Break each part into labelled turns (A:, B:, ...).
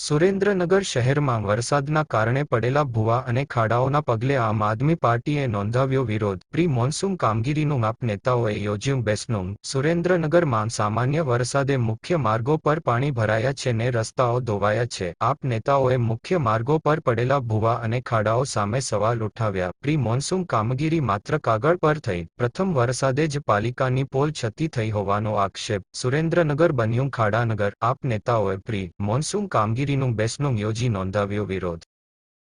A: સુરેન્દ્રનગર શહેરમાં વરસાદના કારણે પડેલા ભૂવા અને ખાડાઓના પગલે આમ આદમી પાર્ટીએ નોંધાવ્યો વિરોધ. પ્રી મોન્સૂન કામગીરીનું આપ નેતાઓએ યોજ્યું બેસનું. સુરેન્દ્રનગરમાં સામાન્ય વરસાદે મુખ્ય માર્ગો પર પાણી ભરાયા છે ને રસ્તાઓ ધોવાયા છે. આપ નેતાઓએ મુખ્ય માર્ગો પર પડેલા ભૂવા અને ખાડાઓ સામે સવાલ ઉઠાવ્યા. પ્રી મોન્સૂન કામગીરી માત્ર કાગળ પર થઈ. પ્રથમ વરસાદે જ પાલિકાની પોલ છતી થઈ હોવાનો આક્ષેપ. સુરેન્દ્રનગર બન્યું ખાડાનગર. આપ નેતાઓએ પ્રી મોન્સૂન કામગીરીનું બેસણું યોજી નોંધાવ્યો વિરોધ.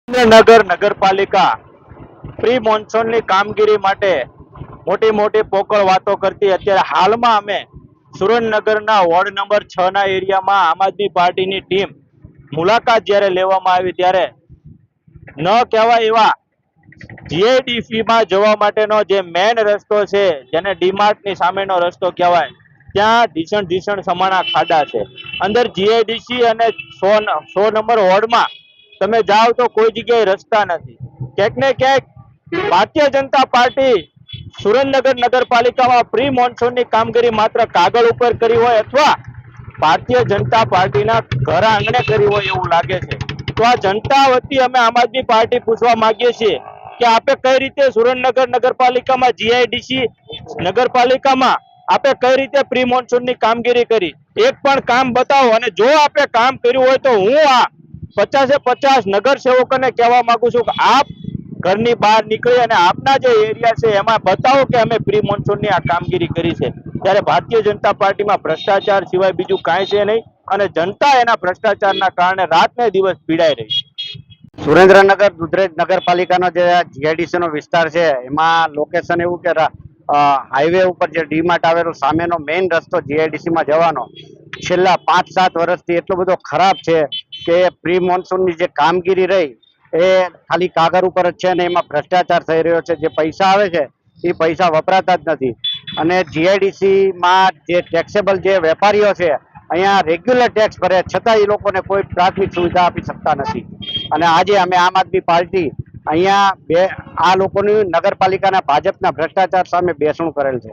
B: નગર નગરપાલિકા પ્રી મોન્સૂનની કામગીરી માટે મોટી મોટી પોકળ વાતો કરતી અત્યારે હાલમાં અમે સુરેન્દ્રનગરના વોર્ડ નંબર છ ના એરિયામાં આમ આદમી પાર્ટીની ટીમ મુલાકાત જ્યારે લેવામાં આવી ત્યારે ન કહેવાય એવા GIDC માં જવા માટેનો જે મેન રસ્તો છે, જેને ડીમાર્ટની સામેનો રસ્તો કહેવાય, ત્યાં ભીષણ ભીષણ સમાણા ખાડા છે. અંદર જીઆઈડીસી અને સો સો નંબર વોર્ડમાં તમે જાઓ તો કોઈ જગ્યાએ રસ્તા નથી. ક્યાંક ને ક્યાંક ભારતીય જનતા પાર્ટી સુરેન્દ્રનગર નગરપાલિકામાં પ્રી મોન્સૂનની કામગીરી માત્ર કાગળ ઉપર કરી હોય અથવા ભારતીય જનતા પાર્ટીના ઘર આંગણે કરી હોય એવું લાગે છે. તો આ જનતા વતી અમે આમ આદમી પાર્ટી પૂછવા માંગીએ છીએ કે આપે કઈ રીતે સુરેન્દ્રનગર નગરપાલિકામાં જીઆઈડીસી નગરપાલિકામાં આપે કઈ રીતે પ્રી મોન્સૂનની કામગીરી કરી? એક પણ કામ બતાવો અને જો આપે કામ કર્યું હોય તો હું આ પચાસે પચાસ નગર સેવકોને કહેવા માંગુ છું કે આપ ઘરની બહાર નીકળી અને આપના જે એરિયા છે એમાં બતાવો કે અમે પ્રી મોન્સૂનની આ કામગીરી કરી છે. ત્યારે ભારતીય જનતા પાર્ટીમાં ભ્રષ્ટાચાર સિવાય બીજું કાંઈ છે નહીં અને જનતા એના ભ્રષ્ટાચારના કારણે રાત ને દિવસ પીડાઈ રહી છે.
C: સુરેન્દ્રનગર, દુધરેજ નગરપાલિકાનો જે જીઆઈડીસી નો વિસ્તાર છે, એમાં લોકેશન એવું કે હાઈવે ઉપર જે ડીમાર્ટ આવેલો, સામેનો મેઇન રસ્તો જીઆઈડીસીમાં જવાનો, છેલ્લા પાંચ સાત વર્ષથી એટલો બધો ખરાબ છે કે પ્રી મોન્સૂનની જે કામગીરી રહી, એ ખાલી કાગળ ઉપર જ છે અને એમાં ભ્રષ્ટાચાર થઈ રહ્યો છે. જે પૈસા આવે છે, એ પૈસા વપરાતા જ નથી. અને જીઆઈડીસીમાં જે ટેક્સેબલ જે વેપારીઓ છે, અહીંયા રેગ્યુલર ટેક્સ ભરે, છતાં એ લોકોને કોઈ પ્રાથમિક સુવિધા આપી શકતા નથી. અને આજે અમે આમ આદમી પાર્ટી અહીંયા બે આ લોકોની નગરપાલિકાના ભાજપના ભ્રષ્ટાચાર સામે બેસણું કરેલ છે.